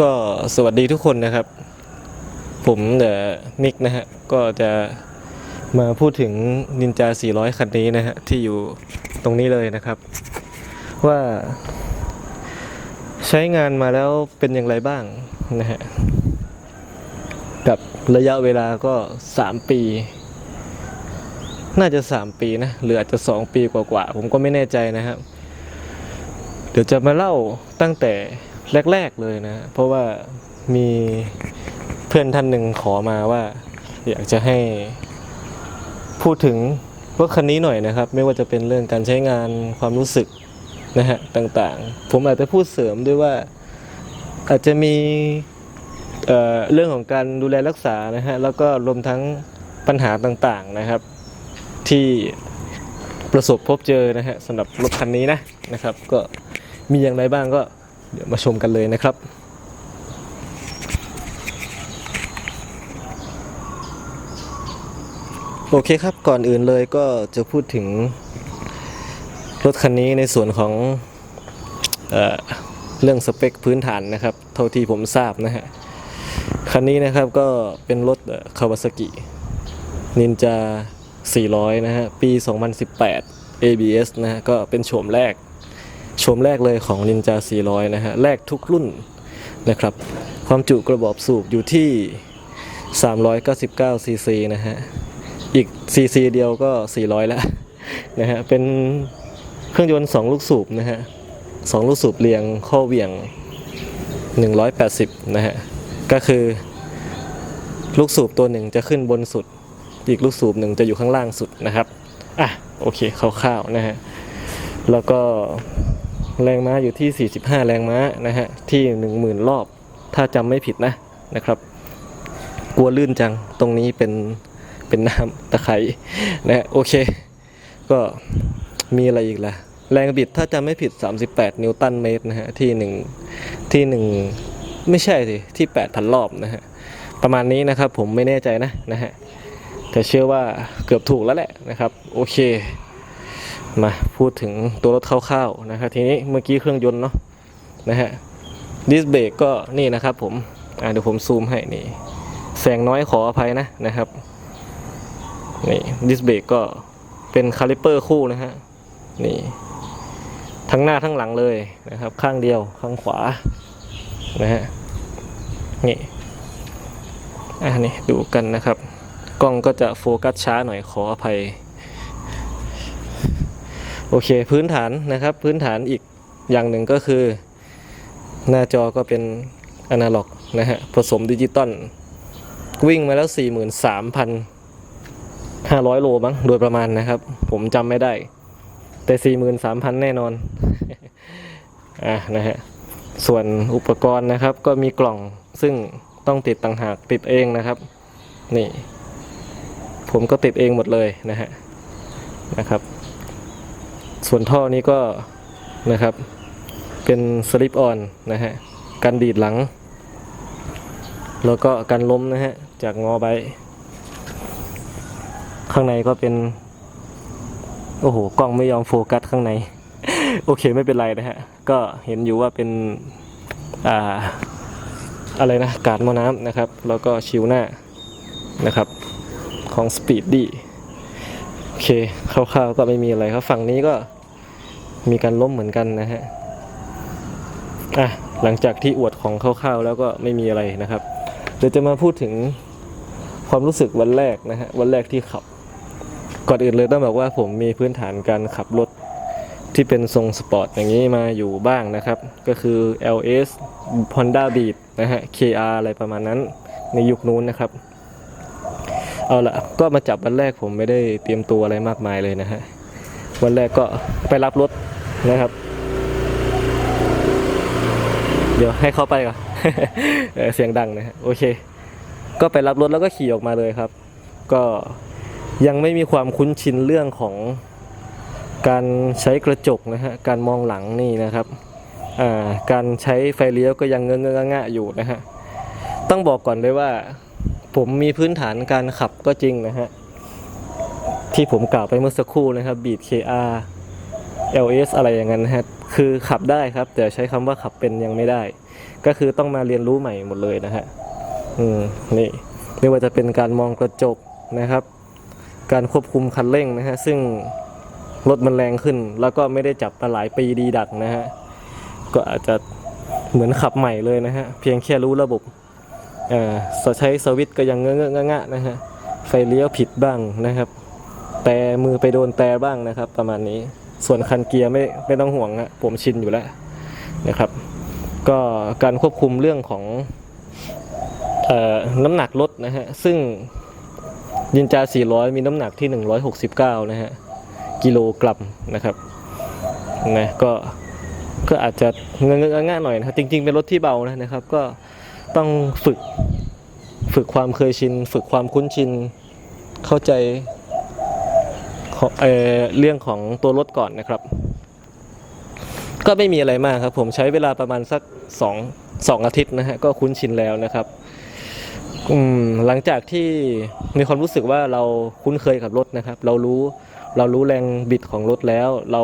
ก็สวัสดีทุกคนนะครับ ผมเดอมิกนะฮะ ก็จะมาพูดถึงนินจา 400 คันนี้นะฮะ ที่อยู่ตรงนี้เลยนะครับ ว่าใช้งานมาแล้วเป็นอย่างไรบ้างนะฮะ กับระยะเวลาก็ 3 ปี น่าจะ 3 ปีนะ หรืออาจจะ 2 ปีกว่าๆ ผมก็ไม่แน่ใจนะครับ เดี๋ยวจะมาเล่าตั้งแต่ แรก ๆเลยนะ เพราะว่ามีเพื่อนท่านหนึ่งขอมาว่า อยากจะให้พูดถึงรถคันนี้หน่อยนะครับ ไม่ว่าจะเป็นเรื่องการใช้งานความรู้สึกนะฮะต่างๆ ผมอาจจะพูดเสริมด้วยว่าอาจจะมีเเรื่องของการดูแลรักษานะฮะแล้วก็รวมทั้งปัญหาต่างๆนะครับ ที่ประสบพบเจอนะฮะสำหรับรถคันนี้นะนะครับ ก็มีอย่างไรบ้างก็ เดี๋ยวมาชมกันเลยนะครับโอเคครับก่อนอื่นเลยก็จะพูดถึงรถคันนี้ในส่วนของเอเรื่องสเปคพื้นฐานนะครับ เท่าที่ผมทราบนะฮะคันนี้นะครับก็เป็นรถคาวาซากินินจา400 นะฮะ ปี 2018 ABS นะฮะ ก็เป็นโฉมแรก โฉมแรกเลยของ Ninja 400 นะฮะ แรกทุกรุ่นนะครับ ความจุกระบอกสูบอยู่ที่ 399 ซีซีนะฮะ อีกซีซีเดียวก็ 400 แล้วนะฮะ เป็นเครื่องยนต์ 2 ลูกสูบนะฮะ 2 ลูกสูบเรียงข้อเหวี่ยง 180 นะฮะ ก็คือ ลูกสูบตัวหนึ่งจะขึ้นบนสุด อีกลูกสูบหนึ่งจะอยู่ข้างล่างสุดนะครับ อะ โอเคคร่าวๆนะฮะแล้วก็ แรงม้าอยู่ที่ 45 แรงม้านะฮะที่ 10,000 รอบ ถ้าจำไม่ผิดนะนะครับ กลัวลื่นจังตรงนี้เป็นเป็นน้ำตะไคร้นะฮะโอเค ก็มีอะไรอีกล่ะ แรงบิดถ้าจำไม่ผิด 38 นิวตันเมตรนะฮะที่หนึ่งที่หนึ่งไม่ใช่สิที่ 8,000 รอบนะฮะประมาณนี้นะครับผมไม่แน่ใจนะนะฮะแต่เชื่อว่าเกือบถูกแล้วแหละนะครับ โอเค มาพูดถึงตัวรถคร่าวๆนะครับทีนี้เมื่อกี้เครื่องยนต์เนาะนะฮะดิสเบรกก็นี่นะครับผมอ่าเดี๋ยวผมซูมให้นี่แสงน้อยขออภัยนะนะครับนี่ดิสเบรกก็เป็นคาลิเปอร์คู่นะฮะนี่ทั้งหน้าทั้งหลังเลยนะครับ ข้างเดียวข้างขวานะฮะนี่อ่านี่ดูกันนะครับ กล้องก็จะโฟกัสช้าหน่อยขออภัย โอเคพื้นฐานนะครับพื้นฐานอีกอย่างหนึ่งก็คือ หน้าจอก็เป็นอนาล็อกนะฮะผสมดิจิตอลวิ่งมาแล้ว 43,500 โลมั้งโดยประมาณนะครับ ผมจำไม่ได้ แต่ 43,000 แน่นอนอะนะฮะส่วนอุปกรณ์นะครับก็มีกล่องซึ่งต้องติดต่างหากติดเองนะครับ นี่ ผมก็ติดเองหมดเลยนะฮะนะครับ ส่วนท่อนี้ก็นะครับ เป็นสลิปออนนะฮะกันดีดหลัง แล้วก็กันล้มนะฮะ จากงอไบข้างในก็เป็น โอ้โห กล้องไม่ยอมโฟกัสข้างใน โอเคไม่เป็นไรนะฮะ ก็เห็นอยู่ว่าเป็น อ่า อะไรนะ กาดมอน้ำนะครับ แล้วก็ชิวหน้านะครับ ของ Speedy โอเคคร่าวๆก็ไม่มีอะไรครับ ฝั่งนี้ก็มีการล้มเหมือนกันนะฮะอะหลังจากที่อวดของคร่าวๆแล้วก็ไม่มีอะไรนะครับ เดี๋ยวจะมาพูดถึงความรู้สึกวันแรกนะฮะวันแรกที่ขับ ก่อนอื่นเลยต้องบอกว่าผมมีพื้นฐานการขับรถที่เป็นทรงสปอร์ตอย่างนี้มาอยู่บ้างนะครับ ก็คือ LS Honda Beat นะฮะ KR อะไรประมาณนั้นในยุคนู้นนะครับ เอาละก็มาจับวันแรกผมไม่ได้เตรียมตัวอะไรมากมายเลยนะฮะ วันแรกก็ไปรับรถนะครับ เดี๋ยวให้เขาไปก่อนเอเสียงดังนะฮะโอเค ก็ไปรับรถแล้วก็ขี่ออกมาเลยครับ ก็ยังไม่มีความคุ้นชินเรื่องของการใช้กระจกนะฮะ การมองหลังนี่นะครับอ่าการใช้ไฟเลี้ยวก็ยังเงอเงอะงะอยู่นะฮะ ต้องบอกก่อนเลยว่า ผมมีพื้นฐานการขับก็จริงนะฮะ ที่ผมกล่าวไปเมื่อสักครู่นะครับ Beat KR LS อะไรอย่างนั้นนะฮะ คือขับได้ครับ แต่ใช้คำว่าขับเป็นยังไม่ได้ ก็คือต้องมาเรียนรู้ใหม่หมดเลยนะฮะ อืม นี่ไม่ว่าจะเป็นการมองกระจกนะครับ การควบคุมคันเร่งนะฮะ ซึ่งรถมันแรงขึ้น แล้วก็ไม่ได้จับมาหลายปีดีดักนะฮะ ก็อาจจะเหมือนขับใหม่เลยนะฮะ เพียงแค่รู้ระบบ เออใช้สวิตก็ยังเงอะเงอะงะงะนะฮะไฟเลี้ยวผิดบ้างนะครับแต่มือไปโดนแต่บ้างนะครับ ประมาณนี้ส่วนคันเกียร์ไม่ไม่ต้องห่วงอะผมชินอยู่แล้วนะครับ ก็การควบคุมเรื่องของเอ่อน้ำหนักรถนะฮะซึ่งยินจา 400 มีน้ำหนักที่ 169 นะฮะกิโลกรัมนะครับนะก็ก็อาจจะเงอะๆง่ายๆหน่อยนะครับจริง ๆ เป็นรถที่เบานะนะครับ ก็ ต้องฝึก ฝึกความเคยชิน ฝึกความคุ้นชิน เข้าใจเเรื่องของตัวรถก่อนนะครับ ก็ไม่มีอะไรมากครับ ผมใช้เวลาประมาณสักสองสองอาทิตย์นะฮะก็คุ้นชินแล้วนะครับอืมหลังจากที่มีความรู้สึกว่าเราคุ้นเคยกับรถนะครับ เรารู้เรารู้แรงบิดของรถแล้ว เรา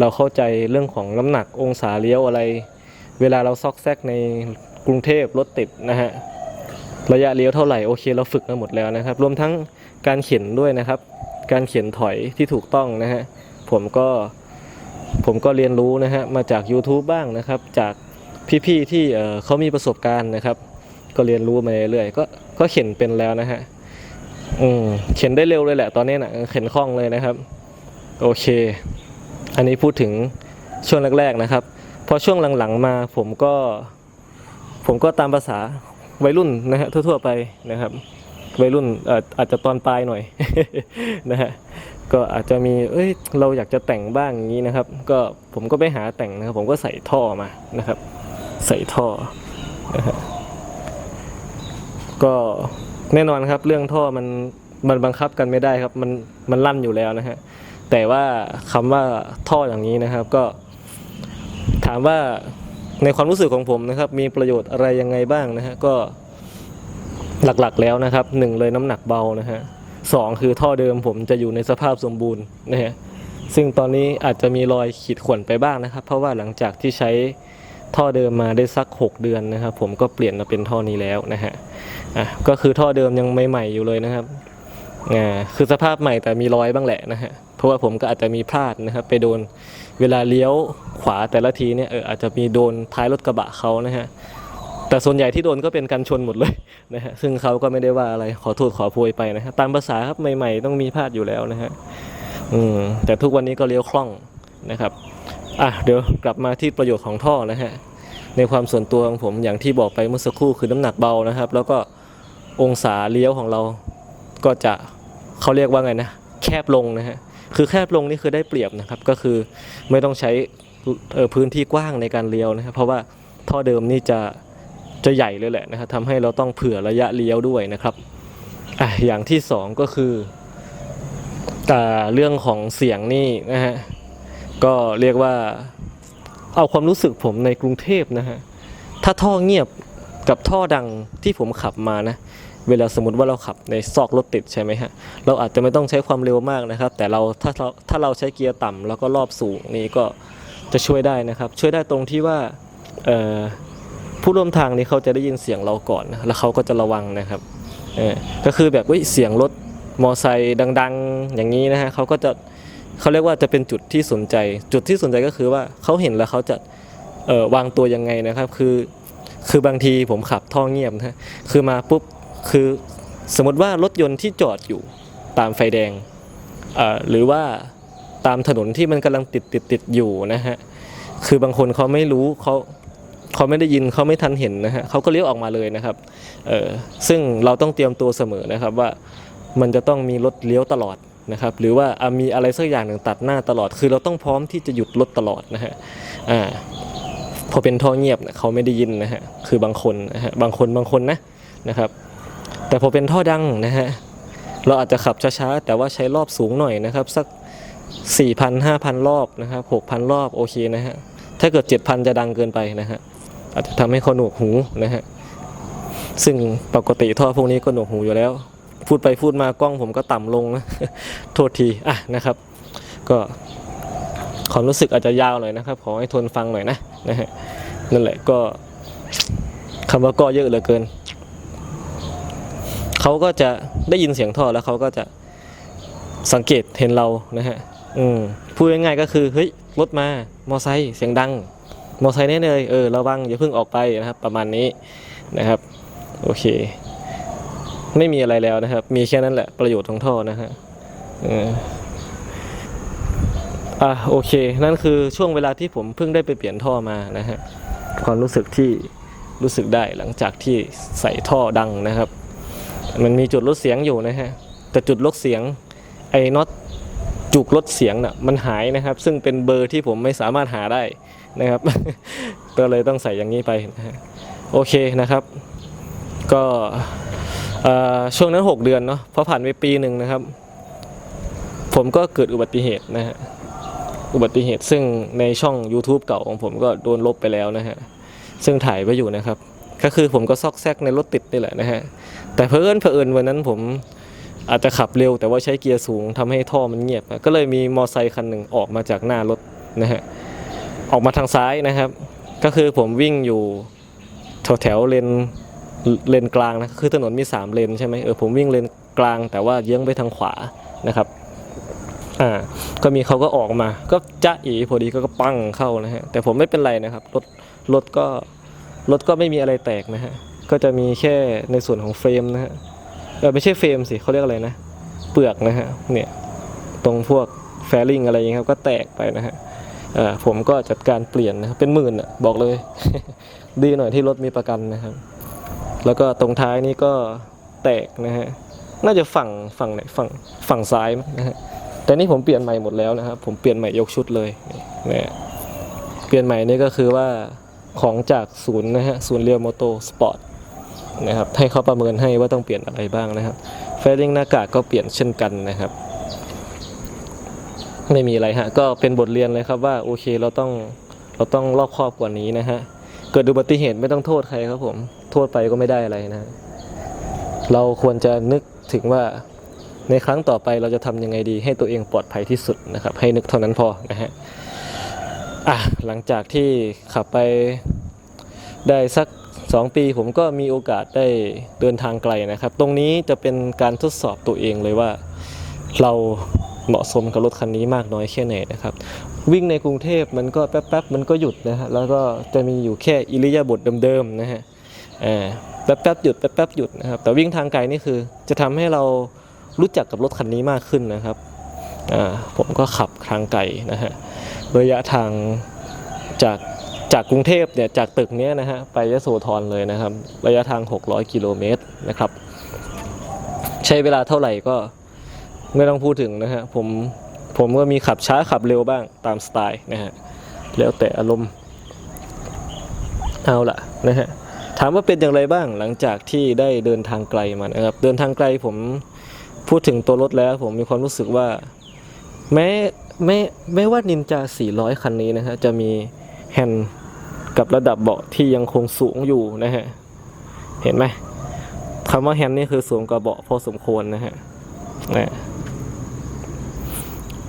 เราเข้าใจเรื่องของน้ำหนักองศาเลี้ยวอะไร เวลาเราซอกแซกใน กรุงเทพรถติดนะฮะระยะเลี้ยวเท่าไหร่โอเคเราฝึกมาหมดแล้วนะครับ รวมทั้งการเขียนด้วยนะครับ การเขียนถอยที่ถูกต้องนะฮะผมก็ผมก็เรียนรู้นะฮะมาจาก YouTube บ้างนะครับ จากพี่ๆที่เเขามีประสบการณ์นะครับ ก็เรียนรู้มาเรื่อยๆก็ก็เขียนเป็นแล้วนะฮะอืมเขียนได้เร็วเลยแหละตอนนี้นะเขียนคล่องเลยนะครับ โอเค อันนี้พูดถึงช่วงแรกๆนะครับ พอช่วงหลังๆมาผมก็ ผมก็ตามภาษาวัยรุ่นนะฮะทั่วๆไปนะครับวัยรุ่นอออาจจะตอนปลายหน่อยนะฮะก็อาจจะมีเอ้ยเราอยากจะแต่งบ้างอย่างนี้นะครับ ก็ผมก็ไปหาแต่งนะครับ ผมก็ใส่ท่อมานะครับ ใส่ท่อนะฮะก็แน่นอนครับเรื่องท่อมันมันบังคับกันไม่ได้ครับ มันมันลั่นอยู่แล้วนะฮะแต่ว่าคำว่าท่ออย่างนี้นะครับ ก็ถามว่า ในความรู้สึกของผมนะครับ มีประโยชน์อะไรยังไงบ้างนะฮะก็หลักๆแล้วนะครับหนึ่งเลยน้ำหนักเบานะฮะสองคือท่อเดิมผมจะอยู่ในสภาพสมบูรณ์นะฮะซึ่งตอนนี้อาจจะมีรอยขีดข่วนไปบ้างนะครับ เพราะว่าหลังจากที่ใช้ท่อเดิมมาได้สัก 6 เดือนนะครับ ผมก็เปลี่ยนมาเป็นท่อนี้แล้วนะฮะอะก็คือท่อเดิมยังใหม่ๆอยู่เลยนะครับอ่าคือสภาพใหม่แต่มีรอยบ้างแหละนะฮะ เพราะว่าผมก็อาจจะมีพลาดนะครับไปโดนเวลาเลี้ยวขวาแต่ละทีเนี่ยเอออาจจะมีโดนท้ายรถกระบะเขานะฮะแต่ส่วนใหญ่ที่โดนก็เป็นการชนหมดเลยนะฮะซึ่งเขาก็ไม่ได้ว่าอะไรขอโทษขอโพยไปนะฮะตามภาษาครับใหม่ๆ ต้องมีพลาดอยู่แล้วนะฮะอืมแต่ทุกวันนี้ก็เลี้ยวคล่องนะครับอะเดี๋ยวกลับมาที่ประโยชน์ของท่อนะฮะในความส่วนตัวของผมอย่างที่บอกไปเมื่อสักครู่คือน้ำหนักเบานะครับ แล้วก็องศาเลี้ยวของเราก็จะเขาเรียกว่าไงนะ แคบลงนะฮะ คือแคบลงนี่คือได้เปรียบนะครับ ก็คือไม่ต้องใช้พื้นที่กว้างในการเลี้ยวนะครับ เพราะว่าท่อเดิมนี่จะจะใหญ่เลยแหละนะครับทำให้เราต้องเผื่อระยะเลี้ยวด้วยนะครับอะอย่างที่สองก็คืออ่เรื่องของเสียงนี่นะฮะก็เรียกว่าเอาความรู้สึกผมในกรุงเทพนะฮะถ้าท่อเงียบกับท่อดังที่ผมขับมานะ เวลาสมมติว่าเราขับในซอกรถติดใช่ไหมฮะ เราอาจจะไม่ต้องใช้ความเร็วมากนะครับ แต่เราถ้าเราถ้าเราใช้เกียร์ต่ำแล้วก็รอบสูงนี่ก็จะช่วยได้นะครับ ช่วยได้ตรงที่ว่าผู้ร่วมทางนี้เขาจะได้ยินเสียงเราก่อนแล้วเขาก็จะระวังนะครับก็คือแบบเสียงรถมอไซค์ดัง ๆ อย่างนี้นะฮะเขาก็จะเขาเรียกว่าจะเป็นจุดที่สนใจ จุดที่สนใจก็คือว่าเขาเห็นแล้วเขาจะวางตัวยังไงนะครับ คือคือบางทีผมขับท่อเงียบนะคือมาปุ๊บ คือสมมติว่ารถยนต์ที่จอดอยู่ตามไฟแดงหรือว่าตามถนนที่มันกำลังติดติดติดอยู่นะฮะคือบางคนเขาไม่รู้เขาเขาไม่ได้ยินเขาไม่ทันเห็นนะฮะเขาก็เลี้ยวออกมาเลยนะครับเออซึ่งเราต้องเตรียมตัวเสมอนะครับว่ามันจะต้องมีรถเลี้ยวตลอดนะครับ หรือว่ามีอะไรสักอย่างหนึ่งตัดหน้าตลอด คือเราต้องพร้อมที่จะหยุดรถตลอดนะฮะอ่าพอเป็นท่อเงียบเนี่ยเขาไม่ได้ยินนะฮะคือบางคนนะฮะบางคนบางคนนะนะครับ แต่พอเป็นท่อดังนะฮะเราอาจจะขับช้าๆ แต่ว่าใช้รอบสูงหน่อยนะครับ สัก 4,000 5,000 รอบนะครับ 6,000 รอบโอเคนะฮะถ้าเกิด 7,000 จะดังเกินไปนะฮะอาจจะทำให้เขาหนวกหูนะฮะซึ่งปกติท่อพวกนี้ก็หนวกหูอยู่แล้ว พูดไปพูดมากล้องผมก็ต่ำลงนะโทษทีอะนะครับ ก็ความรู้สึกอาจจะยาวหน่อยนะครับ ขอให้ทนฟังหน่อยนะนะฮะนั่นแหละก็คำว่าก็เยอะเหลือเกิน เขาก็จะได้ยินเสียงท่อแล้วเขาก็จะสังเกตเห็นเรานะฮะอืมพูดง่ายๆก็คือเฮ้ยรถมามอไซค์เสียงดัง มอไซค์แน่เลยเออระวังอย่าเพิ่งออกไปนะครับ ประมาณนี้นะครับ โอเค ไม่มีอะไรแล้วนะครับ มีแค่นั้นแหละประโยชน์ของท่อนะฮะอออะโอเค นั่นคือช่วงเวลาที่ผมเพิ่งได้ไปเปลี่ยนท่อมานะฮะความรู้สึกที่รู้สึกได้หลังจากที่ใส่ท่อดังนะครับ มันมีจุดลดเสียงอยู่นะฮะแต่จุดลดเสียงไอ้น็อตจุกลดเสียงน่ะมันหายนะครับ ซึ่งเป็นเบอร์ที่ผมไม่สามารถหาได้นะครับก็เลยต้องใส่อย่างนี้ไปนะฮะโอเคนะครับ ก็ช่วงนั้น 6 เดือนเนาะพอผ่านไปปีหนึ่งนะครับ ผมก็เกิดอุบัติเหตุนะฮะอุบัติเหตุซึ่งในช่อง YouTube เก่าของผมก็โดนลบไปแล้วนะฮะซึ่งถ่ายไว้อยู่นะครับ ก็คือผมก็ซอกแซกในรถติดนี่แหละนะฮะแต่เพอเอิญเผอิญวันนั้นผมอาจจะขับเร็ว แต่ว่าใช้เกียร์สูงทำให้ท่อมันเงียบ ก็เลยมีมอไซค์คันหนึ่งออกมาจากหน้ารถนะฮะออกมาทางซ้ายนะครับ ก็คือผมวิ่งอยู่แถวแถวเลนเลนกลางนะคือถนนมี 3 เลนใช่ไหมเออผมวิ่งเลนกลาง แต่ว่าเยื้องไปทางขวานะครับอ่าก็มีเขาก็ออกมา ก็จ้าอีพอดีก็ปั้งเข้านะฮะแต่ผมไม่เป็นไรนะครับรถรถก็ รถก็ไม่มีอะไรแตกนะฮะ ก็จะมีแค่ในส่วนของเฟรมนะฮะเออไม่ใช่เฟรมสิเขาเรียกอะไรนะ เปลือกนะฮะ เนี่ย ตรงพวกแฟริงอะไรอย่างเงี้ยครับ ก็แตกไปนะฮะเออผมก็จัดการเปลี่ยนนะครับเป็นหมื่นอะบอกเลย ดีหน่อยที่รถมีประกันนะครับ แล้วก็ตรงท้ายนี่ก็แตกนะฮะน่าจะฝั่งฝั่งไหนฝั่งฝั่งซ้ายนะฮะแต่นี่ผมเปลี่ยนใหม่หมดแล้วนะครับ ผมเปลี่ยนใหม่ยกชุดเลยเนี่นะเปลี่ยนใหม่นี่ก็คือว่า ของจากศูนย์นะฮะศูนย์เรียวโมโตสปอร์ตนะครับให้เขาประเมินให้ว่าต้องเปลี่ยนอะไรบ้างนะครับแฟริงหน้ากากก็เปลี่ยนเช่นกันนะครับ ไม่มีอะไรฮะก็เป็นบทเรียนเลยครับว่าโอเคเราต้องเราต้องรอบครอบกว่านี้นะฮะเกิดอุบัติเหตุไม่ต้องโทษใครครับผมโทษไปก็ไม่ได้อะไรนะเราควรจะนึกถึงว่าในครั้งต่อไปเราจะทำยังไงดีให้ตัวเองปลอดภัยที่สุดนะครับ ให้นึกเท่านั้นพอนะฮะ อะหลังจากที่ขับไปได้สัก 2 ปีผมก็มีโอกาสได้เดินทางไกลนะครับ ตรงนี้จะเป็นการทดสอบตัวเองเลยว่า เราเหมาะสมกับรถคันนี้มากน้อยแค่ไหนนะครับ วิ่งในกรุงเทพมันก็แป๊บๆมันก็หยุดนะฮะแล้วก็จะมีอยู่แค่อิริยาบถเดิมๆนะฮะอ่าแป๊บๆหยุดแป๊บๆหยุดนะครับแต่วิ่งทางไกลนี่คือ จะทำให้เรารู้จักกับรถคันนี้มากขึ้นนะครับ ผมก็ขับทางไกลนะฮะระยะทางจากจากกรุงเทพเนี่ยจากตึกเนี้ยนะฮะไปยโสธรเลยนะครับ ระยะทาง 600 กิโลเมตรนะครับ ใช้เวลาเท่าไหร่ก็ไม่ต้องพูดถึงนะฮะผมผมก็มีขับช้าขับเร็วบ้างตามสไตล์นะฮะแล้วแต่อารมณ์เอาละนะฮะถามว่าเป็นอย่างไรบ้างหลังจากที่ได้เดินทางไกลมานะครับเดินทางไกลผมพูดถึงตัวรถแล้ว ผมมีความรู้สึกว่า แม้แม้แม้ว่านินจา 400 คันนี้นะฮะจะมีแฮนด์กับระดับเบาะที่ยังคงสูงอยู่นะฮะ เห็นไหมคำว่าแฮนด์นี่คือสูงกว่าเบาะพอสมควรนะฮะนะ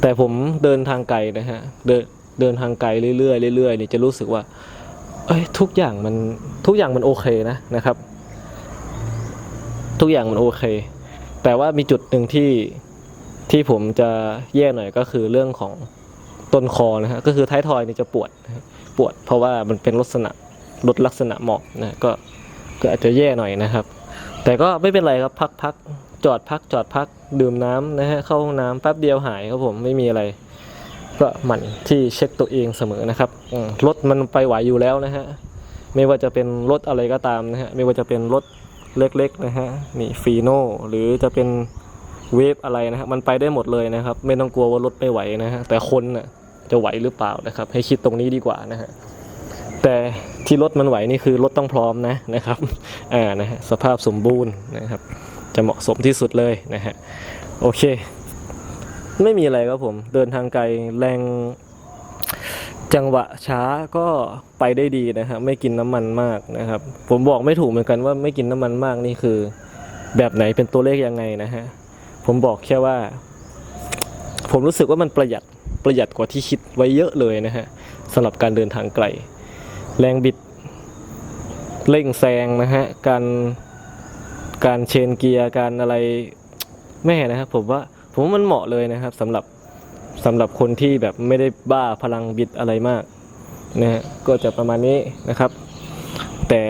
แต่ผมเดินทางไกลนะฮะ เดินเดินทางไกลเรื่อยๆเรื่อยๆนี่จะรู้สึกว่า เอ้ยทุกอย่างมันทุกอย่างมันโอเคนะนะครับ ทุกอย่างมันโอเค แต่ว่ามีจุดหนึ่งที่ ที่ผมจะแย่หน่อยก็คือเรื่องของต้นคอนะฮะก็คือท้ายทอยนี่จะปวดปวด เพราะว่ามันเป็นลักษณะรถลักษณะหมอบนะก็ก็อาจจะแย่หน่อยนะครับ แต่ก็ไม่เป็นไรครับพักพักจอดพักจอดพักดื่มน้ำนะฮะเข้าห้องน้ำแป๊บเดียวหายครับผมไม่มีอะไร ก็หมั่นที่เช็คตัวเองเสมอนะครับรถมันไปไหวอยู่แล้วนะฮะไม่ว่าจะเป็นรถอะไรก็ตามนะฮะไม่ว่าจะเป็นรถเล็กๆนะฮะนี่ฟีโน่หรือจะเป็น เวฟอะไรนะฮะมันไปได้หมดเลยนะครับ ไม่ต้องกลัวว่ารถไม่ไหวนะฮะแต่คนน่ะจะไหวหรือเปล่านะครับ ให้คิดตรงนี้ดีกว่านะฮะแต่ที่รถมันไหวนี่คือรถต้องพร้อมนะนะครับอ่านะฮะสภาพสมบูรณ์นะครับ จะเหมาะสมที่สุดเลยนะฮะโอเค ไม่มีอะไรครับผม เดินทางไกลแรงจังหวะช้าก็ไปได้ดีนะครับไม่กินน้ำมันมากนะครับ ผมบอกไม่ถูกเหมือนกันว่าไม่กินน้ำมันมากนี่คือ แบบไหนเป็นตัวเลขยังไงนะฮะ ผมบอกแค่ว่า ผมรู้สึกว่ามันประหยัดประหยัดกว่าที่คิดไว้เยอะเลยนะฮะสำหรับการเดินทางไกล แรงบิดเร่งแซงนะฮะการการเชนเกียร์การอะไรแม่นะครับผมว่าผมว่ามันเหมาะเลยนะครับสำหรับสำหรับคนที่แบบไม่ได้บ้าพลังบิดอะไรมากนะฮะก็จะประมาณนี้นะครับ แต่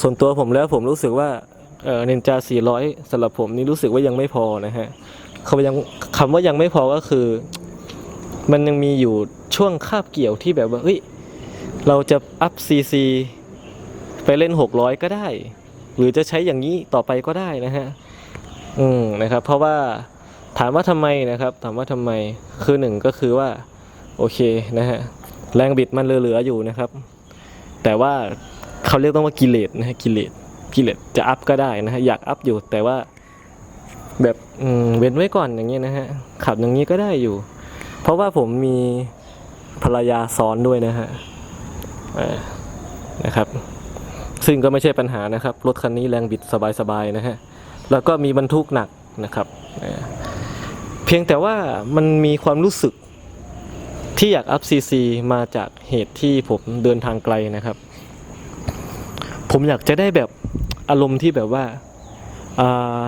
ส่วนตัวผมแล้วผมรู้สึกว่า เออนินจา400สำหรับผมนี่รู้สึกว่ายังไม่พอนะฮะคำยังคำว่ายังไม่พอก็คือ มันยังมีอยู่ช่วงคาบเกี่ยวที่แบบว่าเฮ้ยเราจะอัพซีซีไปเล่น 600 ก็ได้ หรือจะใช้อย่างนี้ต่อไปก็ได้นะฮะอืมนะครับ เพราะว่าถามว่าทำไมนะครับ ถามว่าทำไมคือหนึ่งก็คือว่า โอเคนะฮะแรงบิดมันเหลือๆอยู่นะครับ แต่ว่าเขาเรียกต้องว่ากิเลสนะฮะกิเลส กิเลสจะอัพก็ได้นะฮะอยากอัพอยู่แต่ว่าแบบเว้นไว้ก่อนอย่างเงี้ยนะฮะขับอย่างนี้ก็ได้อยู่ เพราะว่าผมมีภรรยาซ้อนด้วยนะฮะนะครับ ซึ่งก็ไม่ใช่ปัญหานะครับ รถคันนี้แรงบิดสบายๆนะฮะแล้วก็มีบรรทุกหนักนะครับ เพียงแต่ว่ามันมีความรู้สึกที่อยากอัพซีซีมาจากเหตุที่ผมเดินทางไกลนะครับ ผมอยากจะได้แบบ อารมณ์ที่แบบว่า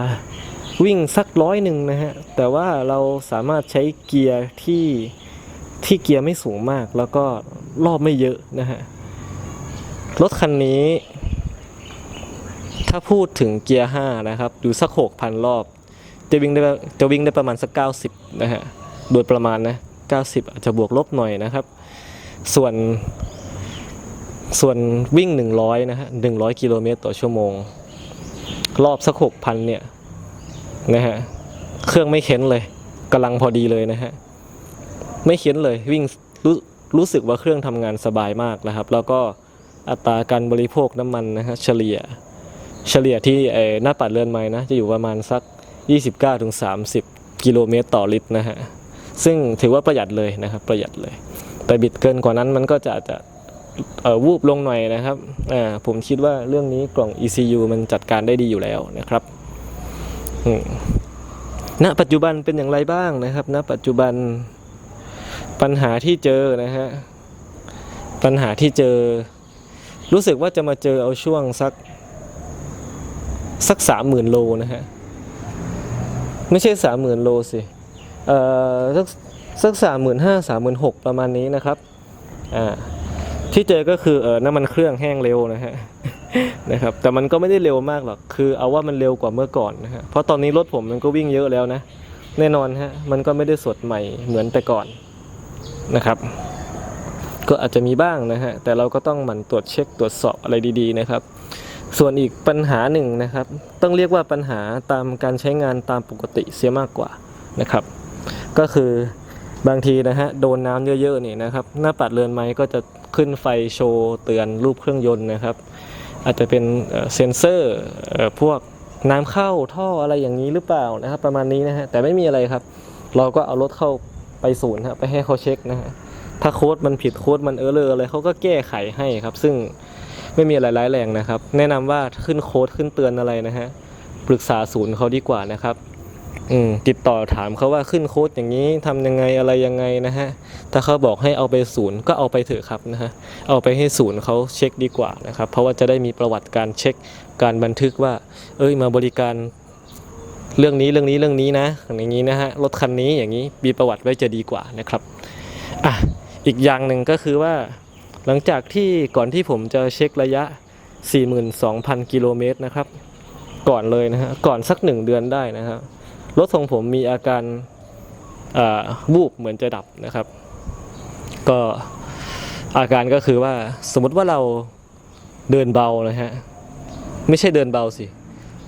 าวิ่งสักร้อยหนึ่งนะฮะ แต่ว่าเราสามารถใช้เกียร์ที่ที่เกียร์ไม่สูงมาก แล้วก็รอบไม่เยอะนะฮะ รถคันนี้ ถ้าพูดถึงเกียร์5นะครับ อยู่สักหกพันรอบ จะวิ่งได้จะวิ่งได้ประมาณสัก 90 นะฮะ โดยประมาณนะ 90 อาจจะบวกลบหน่อยนะครับ ส่วน ส่วนวิ่ง 100 นะฮะ 100 กิโลเมตรต่อชั่วโมง รอบสัก 6,000 เนี่ย นะฮะ เครื่องไม่เข็นเลยกำลังพอดีเลยนะฮะ ไม่เข็นเลยวิ่งรู้รู้สึกว่าเครื่องทำงานสบายมากนะครับ แล้วก็อัตราการบริโภคน้ำมันนะฮะเฉลี่ย เฉลี่ยที่เอ่อหน้าปัดเรือนไม้นะ จะอยู่ประมาณสัก 29-30 กิโลเมตรต่อลิตรนะฮะ ซึ่งถือว่าประหยัดเลยนะครับ ประหยัดเลย แต่บิดเกินกว่านั้นมันก็จะอาจจะ วูบลงหน่อยนะครับผมคิดว่าเรื่องนี้กล่อง ECU มันจัดการได้ดีอยู่แล้วนะครับณปัจจุบันเป็นอย่างไรบ้างนะครับณปัจจุบันปัญหาที่เจอนะฮะปัญหาที่เจอ รู้สึกว่าจะมาเจอเอาช่วงสักสักสามหมื่นโลนะฮะไม่ใช่สามหมื่นโลสิเอ่อสักสักสามหมื่นห้าสามหมื่นหกประมาณนี้นะครับอ่า ที่เจอก็คือเออน้ำมันเครื่องแห้งเร็วนะฮะนะครับแต่มันก็ไม่ได้เร็วมากหรอกคือเอาว่ามันเร็วกว่าเมื่อก่อนนะฮะเพราะตอนนี้รถผมมันก็วิ่งเยอะแล้วนะ แน่นอนฮะมันก็ไม่ได้สดใหม่เหมือนแต่ก่อนนะครับ ก็อาจจะมีบ้างนะฮะแต่เราก็ต้องหมั่นตรวจเช็คตรวจสอบอะไรดีๆนะครับ ส่วนอีกปัญหาหนึ่งนะครับ ต้องเรียกว่าปัญหาตามการใช้งานตามปกติเสียมากกว่านะครับ ก็คือบางทีนะฮะโดนน้ำเยอะๆนี่นะครับ หน้าปัดเรือนไม้ก็จะ ขึ้นไฟโชว์เตือนรูปเครื่องยนต์นะครับ อาจจะเป็นเซ็นเซอร์พวกน้ำเข้าท่ออะไรอย่างนี้หรือเปล่านะครับ ประมาณนี้นะฮะแต่ไม่มีอะไรครับ เราก็เอารถเข้าไปศูนย์ฮะไปให้เขาเช็คนะฮะถ้าโค้ดมันผิดโค้ดมันเออเลออะไรเขาก็แก้ไขให้ครับ ซึ่งไม่มีอะไรร้ายแรงนะครับ แนะนำว่าขึ้นโค้ดขึ้นเตือนอะไรนะฮะปรึกษาศูนย์เขาดีกว่านะครับ อืมติดต่อถามเขาว่าขึ้นโค้ดอย่างนี้ทำยังไงอะไรยังไงนะฮะ ถ้าเขาบอกให้เอาไปศูนย์ก็เอาไปเถอะครับนะฮะ เอาไปให้ศูนย์เขาเช็คดีกว่านะครับ เพราะว่าจะได้มีประวัติการเช็คการบันทึกว่า เอ้ยมาบริการเรื่องนี้เรื่องนี้เรื่องนี้นะอย่างนี้นะฮะรถคันนี้อย่างนี้มีประวัติไว้จะดีกว่านะครับอะอีกอย่างหนึ่งก็คือว่า หลังจากที่ก่อนที่ผมจะเช็คระยะ 42,000 กิโลเมตรนะครับ ก่อนเลยนะฮะก่อนสักหนึ่งเดือนได้นะครับ รถของผมมีอาการวูบเหมือนจะดับนะครับ ก็อาการก็คือว่าสมมติว่าเราเดินเบานะฮะไม่ใช่เดินเบาสิ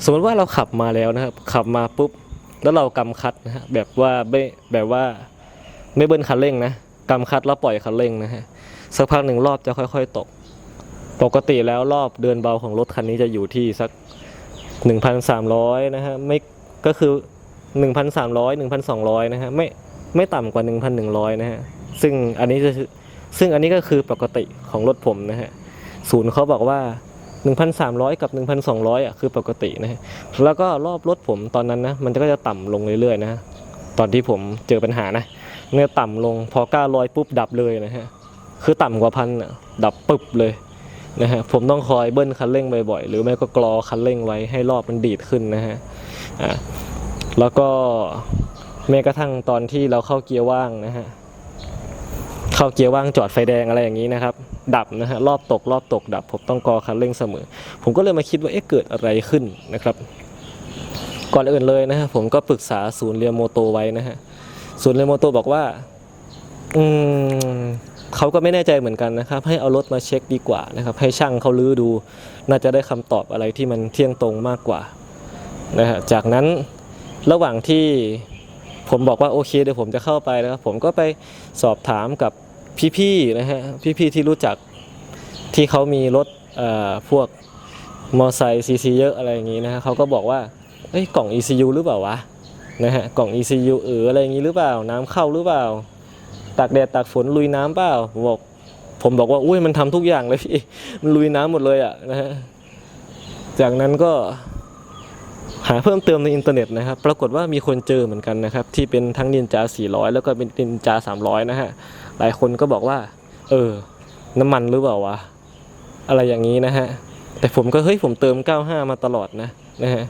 สมมติว่าเราขับมาแล้วนะครับ ขับมาปุ๊บ แล้วเรากำคัดนะฮะแบบว่าไม่แบบว่าไม่เบิ้ลคันเร่งนะกำคัดแล้วปล่อยคันเร่งนะฮะสักพักหนึ่งรอบจะค่อย ๆ ตก ปกติแล้วรอบเดินเบาของรถคันนี้จะอยู่ที่สัก 1,300นะฮะไม่ก็คือ 1,300 1,200 นะฮะไม่ไม่ต่ำกว่า 1,100 นะฮะซึ่งอันนี้จะซึ่งอันนี้ก็คือปกติของรถผมนะฮะศูนย์เขาบอกว่า 1,300 กับ 1,200อะคือปกตินะฮะแล้วก็รอบรถผมตอนนั้นนะมันก็จะต่ำลงเรื่อยๆนะตอนที่ผมเจอปัญหานะเนี่ยต่ำลงพอ900ปุ๊บดับเลยนะฮะคือต่ำกว่าพันอะดับปึ๊บเลยนะฮะผมต้องคอยเบิ้ลคันเร่งบ่อยๆหรือไม่ก็กรอคันเร่งไว้ให้รอบมันดีดขึ้นนะฮะอ่า แล้วก็แม้กระทั่งตอนที่เราเข้าเกียร์ว่างนะฮะเข้าเกียร์ว่างจอดไฟแดงอะไรอย่างนี้นะครับ ดับนะฮะรอบตกรอบตกดับผมต้องกอคันเร่งเสมอ ผมก็เลยมาคิดว่าเอ๊ะเกิดอะไรขึ้นนะครับ ก่อนอื่นเลยนะฮะผมก็ปรึกษาศูนย์เรียโมโตไว้นะฮะศูนย์เรียโมโตบอกว่าอืมเขาก็ไม่แน่ใจเหมือนกันนะครับ ให้เอารถมาเช็คดีกว่านะครับ ให้ช่างเขาลื้อดู น่าจะได้คำตอบอะไรที่มันเที่ยงตรงมากกว่านะฮะจากนั้น ระหว่างที่ผมบอกว่าโอเคเดี๋ยวผมจะเข้าไปนะครับผมก็ไปสอบถามกับพี่ๆนะฮะพี่ๆที่รู้จักที่เขามีรถเอ่อพวกมอไซค์ซีซีเยอะอะไรอย่างนี้นะฮะเขาก็บอกว่าเอ้ยกล่อง ECU หรือเปล่าวะนะฮะกล่อง ECU เอออะไรอย่างนี้หรือเปล่า น้ำเข้าหรือเปล่าตากแดดตากฝนลุยน้ำเปล่าผมบอกผมบอกว่าอุ้ยมันทำทุกอย่างเลยพี่มันลุยน้ำหมดเลยอะนะฮะจากนั้นก็ หาเพิ่มเติมในอินเทอร์เน็ตนะครับ ปรากฏว่ามีคนเจอเหมือนกันนะครับ ที่เป็นทั้งนินจา 400 แล้วก็เป็นนินจา 300 นะฮะ หลายคนก็บอกว่า เออ น้ำมันหรือเปล่าวะ อะไรอย่างนี้นะฮะ แต่ผมก็เฮ้ยผมเติม 95 มาตลอดนะนะฮะ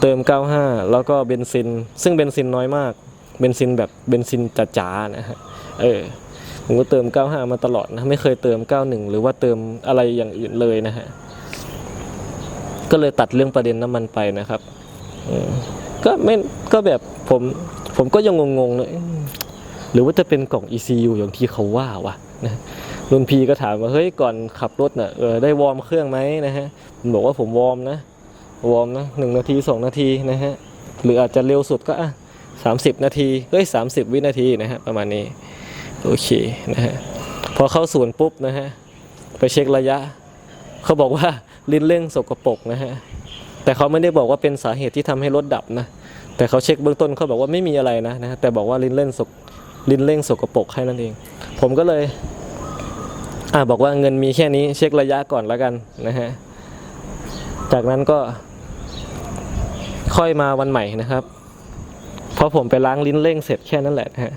เติม 95 แล้วก็เบนซิน ซึ่งเบนซินน้อยมาก เบนซินแบบเบนซินจ๋าๆนะฮะ เออ ผมก็เติม 95 มาตลอดนะ ไม่เคยเติม 91 หรือว่าเติมอะไรอย่างอื่นเลยนะฮะ ก็เลยตัดเรื่องประเด็นน้ำมันไปนะครับก็ไม่ก็แบบผมผมก็ยังงงๆเลยอืมหรือว่าจะเป็นกล่อง ECU อย่างที่เขาว่าวะนะรุ่นพีก็ถามว่าเฮ้ยก่อนขับรถน่ะเออได้วอร์มเครื่องไหมนะฮะผมบอกว่าผมวอร์มนะวอร์มนะหนึ่งนาทีสองนาทีนะฮะหรืออาจจะเร็วสุดก็อะสามสิบนาทีเฮ้ยสามสิบวินาทีนะฮะประมาณนี้โอเคนะฮะพอเข้าศูนย์ปุ๊บนะฮะไปเช็คระยะ เขาบอกว่า ลิ้นเร่งสกปรกนะฮะแต่เขาไม่ได้บอกว่าเป็นสาเหตุที่ทำให้รถดับนะแต่เขาเช็คเบื้องต้นเขาบอกว่าไม่มีอะไรนะนะแต่บอกว่าลิ้นเร่งสกลิ้นเร่งสกปรกแค่นั้นเอง ผมก็เลยอ่าบอกว่าเงินมีแค่นี้เช็คระยะก่อนแล้วกันนะฮะจากนั้นก็ค่อยมาวันใหม่นะครับพอผมไปล้างลิ้นเร่งเสร็จแค่นั้นแหละนะฮะ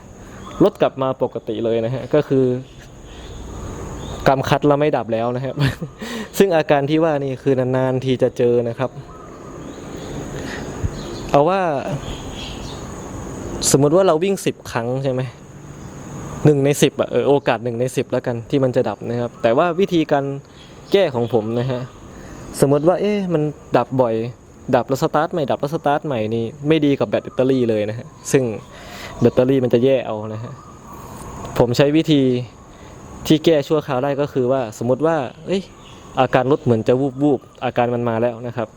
รถกลับมาปกติเลยนะฮะก็คือกำคัดแล้วไม่ดับแล้วนะครับ ซึ่งอาการที่ว่านี่คือนานๆทีจะเจอนะครับ เอาว่า สมมติว่าเราวิ่งสิบครั้งใช่ไหมหนึ่งในสิบอะเออโอกาสหนึ่งในสิบแล้วกันที่มันจะดับนะครับ แต่ว่าวิธีการแก้ของผมนะฮะสมมติว่าเอ๊ะมันดับบ่อย ดับแล้วสตาร์ทใหม่ดับแล้วสตาร์ทใหม่นี่ไม่ดีกับแบตเตอรี่เลยนะฮะซึ่งแบตเตอรี่มันจะแย่เอานะฮะผมใช้วิธีที่แก้ชั่วคราวได้ก็คือว่าสมมติว่า เอ้ย อาการรถเหมือนจะวูบวูบอาการมันมาแล้วนะครับ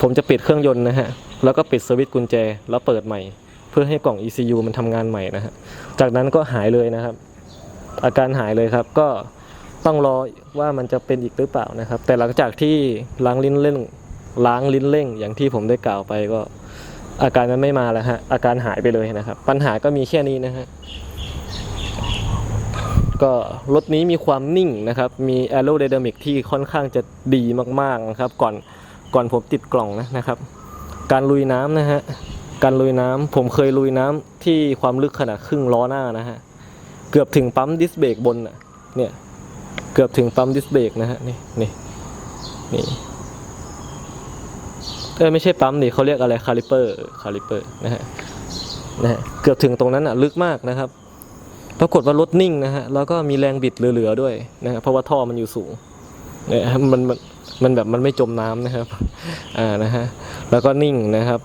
ผมจะปิดเครื่องยนต์นะฮะแล้วก็ปิดสวิตช์กุญแจแล้วเปิดใหม่ เพื่อให้กล่อง ECU มันทำงานใหม่นะฮะจากนั้นก็หายเลยนะครับ อาการหายเลยครับก็ต้องรอว่ามันจะเป็นอีกหรือเปล่านะครับ แต่หลังจากที่ล้างลิ้นเร่งล้างลิ้นเร่ง อย่างที่ผมได้กล่าวไปก็ อาการมันไม่มาแล้วฮะอาการหายไปเลยนะครับ ปัญหาก็มีแค่นี้นะฮะ ก็รถนี้มีความนิ่งนะครับ มี a e r o d y n a m i c ที่ค่อนข้างจะดีมากๆนะครับ ก่อนก่อนผมติดกล่องนะนะครับ การลุยน้ำนะฮะการลุยน้ำผมเคยลุยน้ำที่ความลึกขนาดครึ่งล้อหน้านะฮะ เกือบถึงปั๊มดิสเบรกบนน่ะเนี่ยเกือบถึงปั๊มดิสเบรกนะฮะนี่นี่นี่เออไม่ใช่ปั๊มนี่เขาเรียกอะไรคาลิเปอร์คาลิเปอร์นะฮะนะฮะเกือบถึงตรงนั้นอะลึกมากนะครับ ปรากฏว่ารถนิ่งนะฮะแล้วก็มีแรงบิดเหลือๆด้วยนะฮะเพราะว่าท่อมันอยู่สูงเนี่ยมันมันมันแบบมันไม่จมน้ำนะครับอ่านะฮะแล้วก็นิ่งนะครับ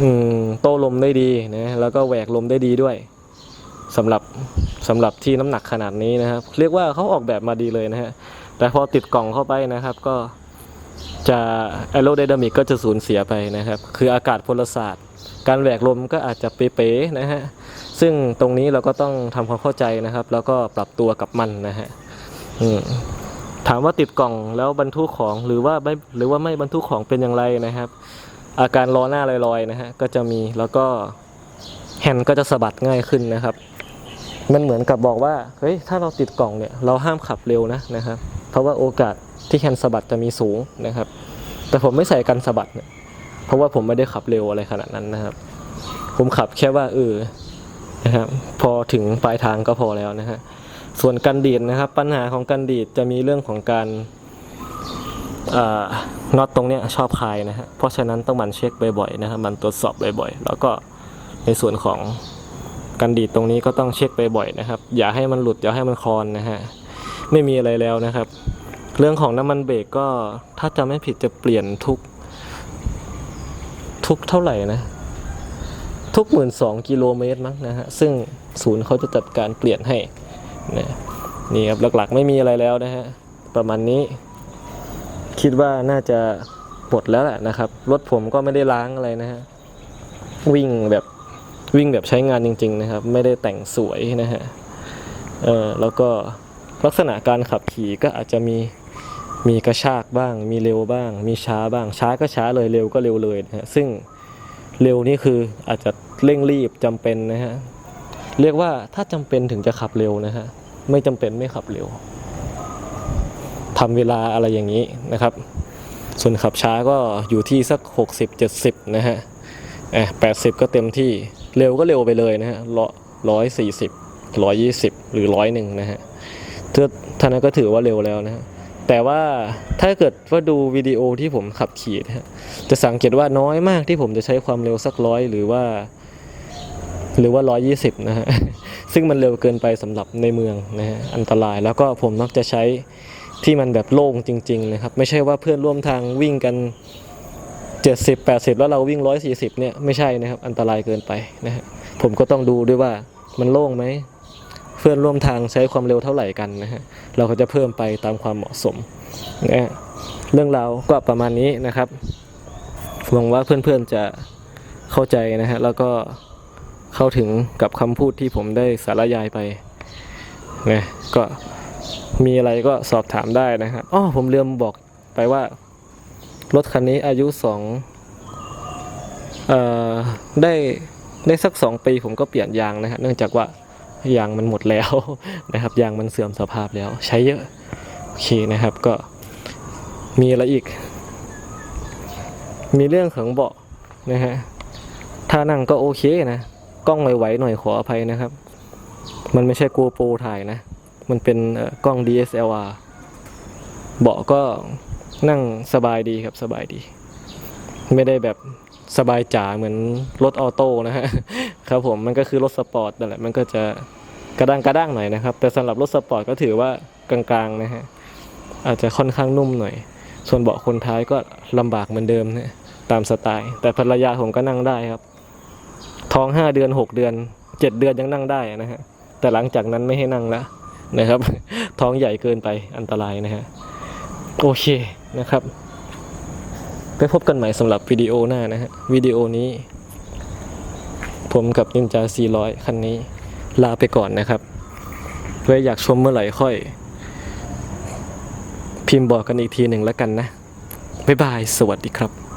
อืมโต้ลมได้ดีนะแล้วก็แหวกลมได้ดีด้วยสำหรับสำหรับที่น้ำหนักขนาดนี้นะครับ เรียกว่าเขาออกแบบมาดีเลยนะฮะแต่พอติดกล่องเข้าไปนะครับก็จะแอโรไดนามิกก็จะสูญเสียไปนะครับ คืออากาศพลศาสตร์ การแหวกลมก็อาจจะเป๊ะๆนะฮะซึ่งตรงนี้เราก็ต้องทำความเข้าใจนะครับ แล้วก็ปรับตัวกับมันนะฮะถามว่าติดกล่องแล้วบรรทุกของหรือว่าไม่หรือว่าไม่บรรทุกของเป็นอย่างไรนะครับ อาการล้อหน้าลอยๆนะฮะก็จะมีแล้วก็แฮนด์ก็จะสะบัดง่ายขึ้นนะครับ มันเหมือนกับบอกว่าเฮ้ยถ้าเราติดกล่องเนี่ยเราห้ามขับเร็วนะนะครับ เพราะว่าโอกาสที่แฮนด์สะบัดจะมีสูงนะครับ แต่ผมไม่ใส่กันสะบัดเนี่ย เพราะว่าผมไม่ได้ขับเร็วอะไรขนาดนั้นนะครับ ผมขับแค่ว่าเออนะครับพอถึงปลายทางก็พอแล้วนะฮะส่วนกันดีดนะครับ ปัญหาของกันดีดจะมีเรื่องของการน็อตตรงเนี้ยชอบคายนะฮะเพราะฉะนั้นต้องมันเช็คบ่อยๆนะครับมันตรวจสอบบ่อยๆ แล้วก็ในส่วนของกันดีดตรงนี้ก็ต้องเช็คบ่อยๆนะครับ อย่าให้มันหลุดอย่าให้มันคลอนนะฮะไม่มีอะไรแล้วนะครับ เรื่องของน้ำมันเบรกก็ถ้าจำไม่ผิดจะเปลี่ยนทุก ทุกเท่าไหร่นะ ทุกหมื่นสองกิโลเมตรมั้งนะฮะ ซึ่งศูนย์เขาจะจัดการเปลี่ยนให้นะนี่ครับหลักๆไม่มีอะไรแล้วนะฮะ ประมาณนี้ คิดว่าน่าจะหมดแล้วแหละนะครับ รถผมก็ไม่ได้ล้างอะไรนะฮะ วิ่งแบบวิ่งแบบใช้งานจริง ๆ นะครับ ไม่ได้แต่งสวยนะฮะ เออแล้วก็ลักษณะการขับขี่ก็อาจจะมี มีกระชากบ้าง มีเร็วบ้าง มีช้าบ้าง ช้าก็ช้าเลยเร็วก็เร็วเลยนะฮะซึ่งเร็วนี่คืออาจจะเร่งรีบจำเป็นนะฮะเรียกว่าถ้าจำเป็นถึงจะขับเร็วนะฮะไม่จำเป็นไม่ขับเร็วทำเวลาอะไรอย่างนี้นะครับ ส่วนขับช้าก็อยู่ที่สัก 60 70 นะฮะอ่แปดสิบก็เต็มที่เร็วก็เร็วไปเลยนะฮะร้อยสี่สิบร้อยยี่สิบหรือร้อยหนึ่งนะฮะถ้าท่านั้นก็ถือว่าเร็วแล้วนะฮะ แต่ว่าถ้าเกิดว่าดูวิดีโอที่ผมขับขี่นะจะสังเกตว่าน้อยมากที่ผมจะใช้ความเร็วสักร้อยหรือว่า หรือว่าร้อยยี่สิบนะฮะซึ่งมันเร็วเกินไปสำหรับในเมืองนะฮะอันตรายแล้วก็ผมมักจะใช้ที่มันแบบโล่งจริง ๆ นะครับ ไม่ใช่ว่าเพื่อนร่วมทางวิ่งกัน 70 80 แล้วเราวิ่ง 140 เนี่ยไม่ใช่นะครับ อันตรายเกินไปนะฮะผมก็ต้องดูด้วยว่ามันโล่งไหม เพื่อนร่วมทางใช้ความเร็วเท่าไหร่กันนะฮะเราก็จะเพิ่มไปตามความเหมาะสมนะเรื่องราวก็ประมาณนี้นะครับหวังว่าเพื่อนๆจะเข้าใจนะฮะแล้วก็เข้าถึงกับคำพูดที่ผมได้สารยายไปนะก็มีอะไรก็สอบถามได้นะครับอ๋อผมลืมบอกไปว่า รถคันนี้อายุสองเอ่อได้ได้สักสองปีผมก็เปลี่ยนยางนะฮะเนื่องจากว่า ยางมันหมดแล้วนะครับยางมันเสื่อมสภาพแล้ว ใช้เยอะโอเคนะครับก็มีอะไรอีก มีเรื่องของเบาะนะฮะถ้านั่งก็โอเคนะกล้องไหวๆหน่อยขออภัยนะครับ มันไม่ใช่โกโปรถ่ายนะ มันเป็นเอ่อกล้อง DSLR เบาะก็นั่งสบายดีครับสบายดี ไม่ได้แบบสบายจ๋าเหมือนรถออโต้นะฮะ ครับผมมันก็คือรถสปอร์ตนั่นแหละมันก็จะกระด้างกระด้างหน่อยนะครับ แต่สำหรับรถสปอร์ตก็ถือว่ากลางๆนะฮะอาจจะค่อนข้างนุ่มหน่อย ส่วนเบาะคนท้ายก็ลำบากเหมือนเดิมนะตามสไตล์ แต่ภรรยาผมก็นั่งได้ครับ ท้องห้าเดือนหกเดือนเจ็ดเดือนยังนั่งได้นะฮะแต่หลังจากนั้นไม่ให้นั่งแล้วนะครับ ท้องใหญ่เกินไปอันตรายนะฮะโอเคนะครับ ไปพบกันใหม่สำหรับวิดีโอหน้านะฮะวิดีโอนี้ ผมกับนินจา 400 คันนี้ลาไปก่อนนะครับเพื่ออยากชมเมื่อไหร่ค่อย พิมพ์บอกกันอีกทีหนึ่งแล้วกันนะ บ๊ายบาย สวัสดีครับ